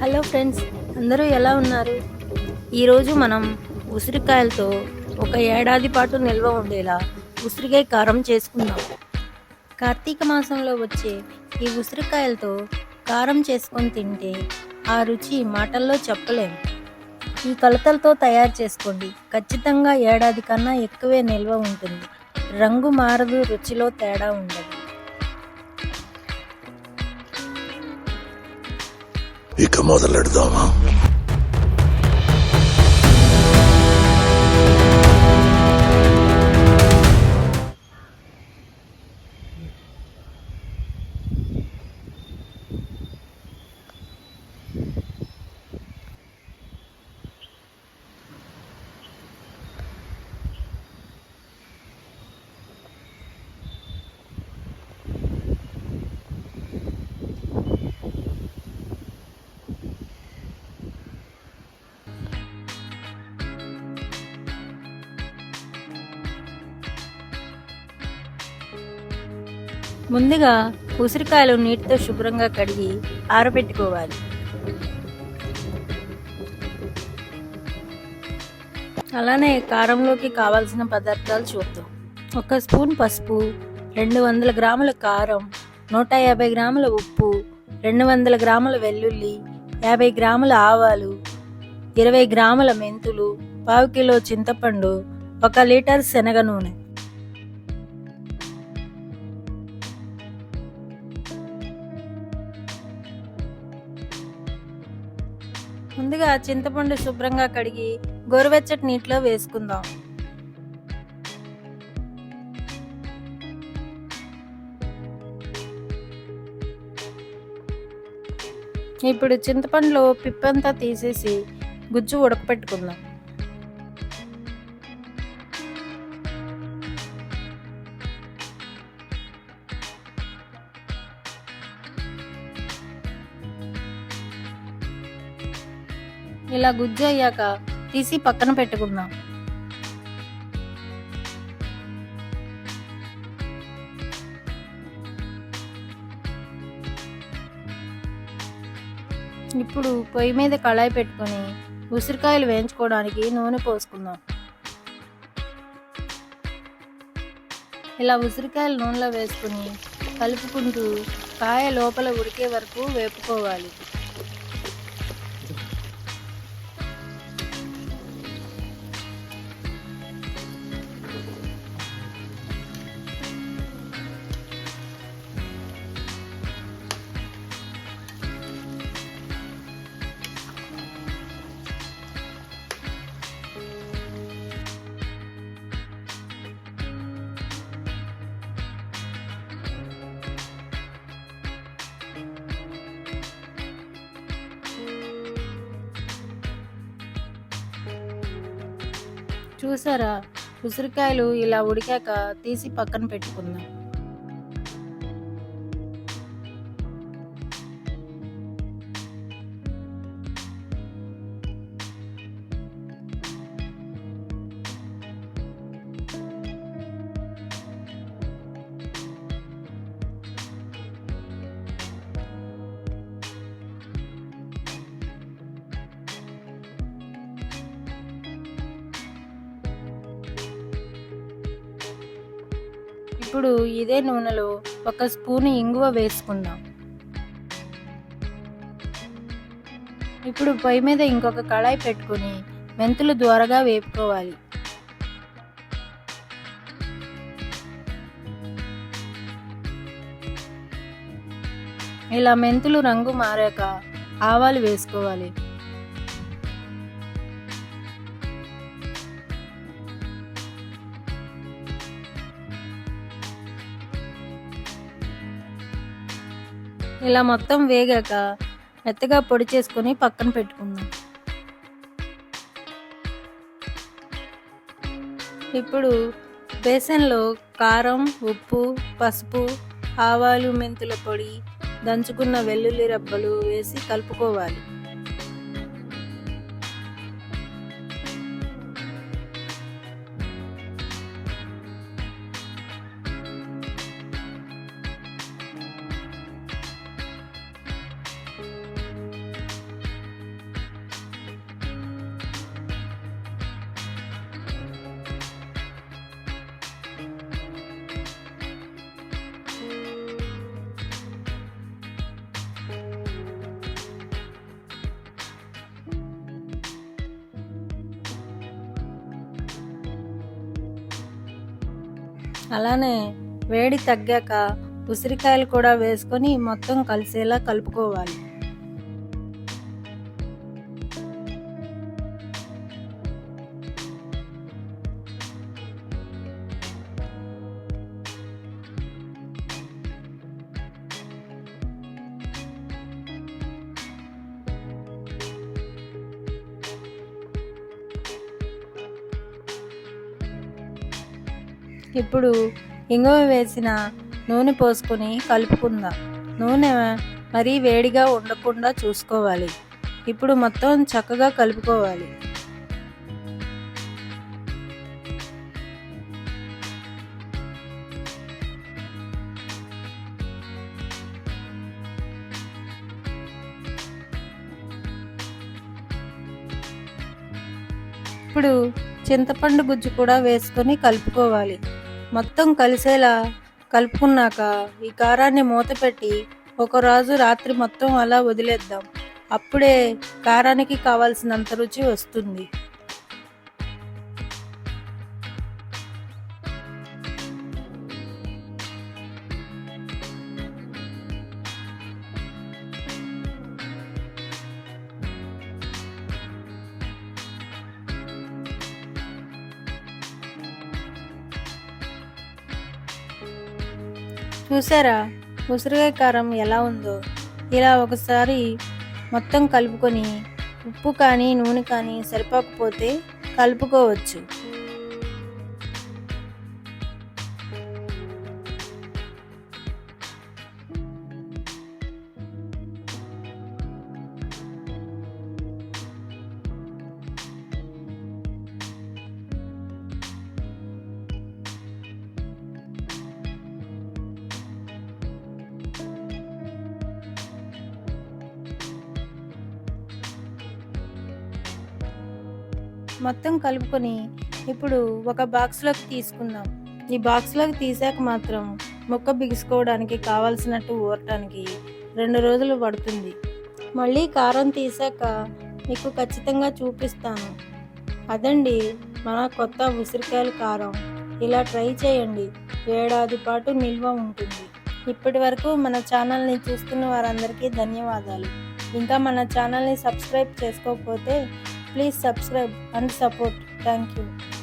Hello friends అందరూ ఎలా ఉన్నారు? ఈరోజు మనం ఉసిరికాయలతో ఒక ఏడాది పాటు నిల్వ ఉండేలా ఉసిరికాయ కారం చేసుకుందాం. కార్తీక మాసంలో వచ్చే ఈ ఉసిరికాయలతో కారం చేసుకొని తింటే ఆ రుచి మాటల్లో చెప్పలేము ఈ కలతలతో తయారు చేసుకోండి. ఖచ్చితంగా ఏడాది కన్నా ఎక్కువే నిల్వ ఉంటుంది. రంగు మారదు రుచిలో తేడా ఉండదు. ఇక మొదలెడదామా? ముందుగా ఉసిరికాయలు నీటితో శుభ్రంగా కడిగి ఆరబెట్టుకోవాలి. అలానే కారంలోకి కావాల్సిన పదార్థాలు చూద్దాం. ఒక స్పూన్ పసుపు రెండు వందల గ్రాముల కారం నూట యాభై గ్రాముల ఉప్పు రెండు వందల గ్రాముల వెల్లుల్లి యాభై గ్రాముల ఆవాలు ఇరవై గ్రాముల మెంతులు పావు కిలో చింతపండు ఒక లీటర్ శనగ నూనె. ముందుగా చింతపండు శుభ్రంగా కడిగి గోరువెచ్చటి నీటిలో వేసుకుందాం. ఇప్పుడు చింతపండులో పిప్పంతా తీసేసి గుజ్జు ఉడకపెట్టుకుందాం. ఇలా గుజ్జు అయ్యాక తీసి పక్కన పెట్టుకుందాం. ఇప్పుడు పొయ్యి మీద కళాయి పెట్టుకొని ఉసిరికాయలు వేయించుకోవడానికి నూనె పోసుకుందాం. ఇలా ఉసిరికాయలు నూనెలో వేసుకుని కలుపుకుంటూ కాయ లోపల ఉడికే వరకు వేపుకోవాలి. చూసారా? ఉసిరికాయలు ఇలా ఉడికాక తీసి పక్కన పెట్టుకుందాం. ఇప్పుడు ఇదే నూనెలో ఒక స్పూన్ ఇంగువ వేసుకుందాం. ఇప్పుడు పొయ్యి మీద ఇంకొక కళాయి పెట్టుకుని మెంతులు ద్వారగా వేపుకోవాలి. ఇలా మెంతులు రంగు మారాక ఆవాలు వేసుకోవాలి. ఇలా మొత్తం వేగాక మెత్తగా పొడి చేసుకొని పక్కన పెట్టుకుందాం. ఇప్పుడు బేసన్లో కారం ఉప్పు పసుపు ఆవాలు మెంతుల పొడి దంచుకున్న వెల్లుల్లి రబ్బలు వేసి కలుపుకోవాలి. అలానే వేడి తగ్గాక ఉసిరికాయలు కూడా వేసుకొని మొత్తం కలిసేలా కలుపుకోవాలి. ఇప్పుడు ఇంగువ వేసిన నూనె పోసుకొని కలుపుకుందాం. నూనె మరీ వేడిగా ఉండకుండా చూసుకోవాలి. ఇప్పుడు మొత్తం చక్కగా కలుపుకోవాలి. ఇప్పుడు చింతపండు గుజ్జు కూడా వేసుకొని కలుపుకోవాలి. మొత్తం కలిసేలా కలుపుకున్నాక ఈ కారాన్ని మూత పెట్టి ఒక రోజు రాత్రి మొత్తం అలా వదిలేద్దాం. అప్పుడే కారానికి కావాల్సినంత రుచి వస్తుంది. చూసారా? ఉసిరికాయ కారం ఎలా ఉందో? ఇలా ఒకసారి మొత్తం కలుపుకొని ఉప్పు కానీ నూనె కానీ సరిపోకపోతే కలుపుకోవచ్చు. మొత్తం కలుపుకొని ఇప్పుడు ఒక బాక్స్లోకి తీసుకుందాం. ఈ బాక్స్లోకి తీసాక మాత్రం ముక్క బిగుసుకోవడానికి కావాల్సినట్టు ఊరటానికి రెండు రోజులు పడుతుంది. మళ్ళీ కారం తీసాక మీకు ఖచ్చితంగా చూపిస్తాను. అదండి మన కొత్త ఉసిరికాయల కారం. ఇలా ట్రై చేయండి. ఏడాది పాటు నిల్వ ఉంటుంది. ఇప్పటి వరకు మన ఛానల్ని చూస్తున్న వారందరికీ ధన్యవాదాలు. ఇంకా మన ఛానల్ని సబ్స్క్రైబ్ చేసుకోకపోతే Please subscribe and support. Thank you.